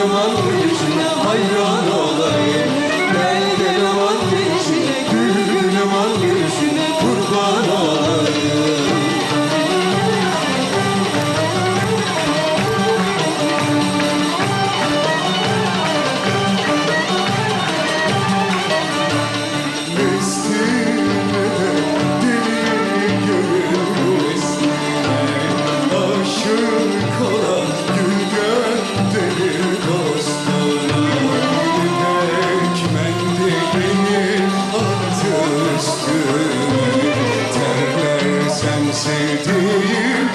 Aman. sevdiğim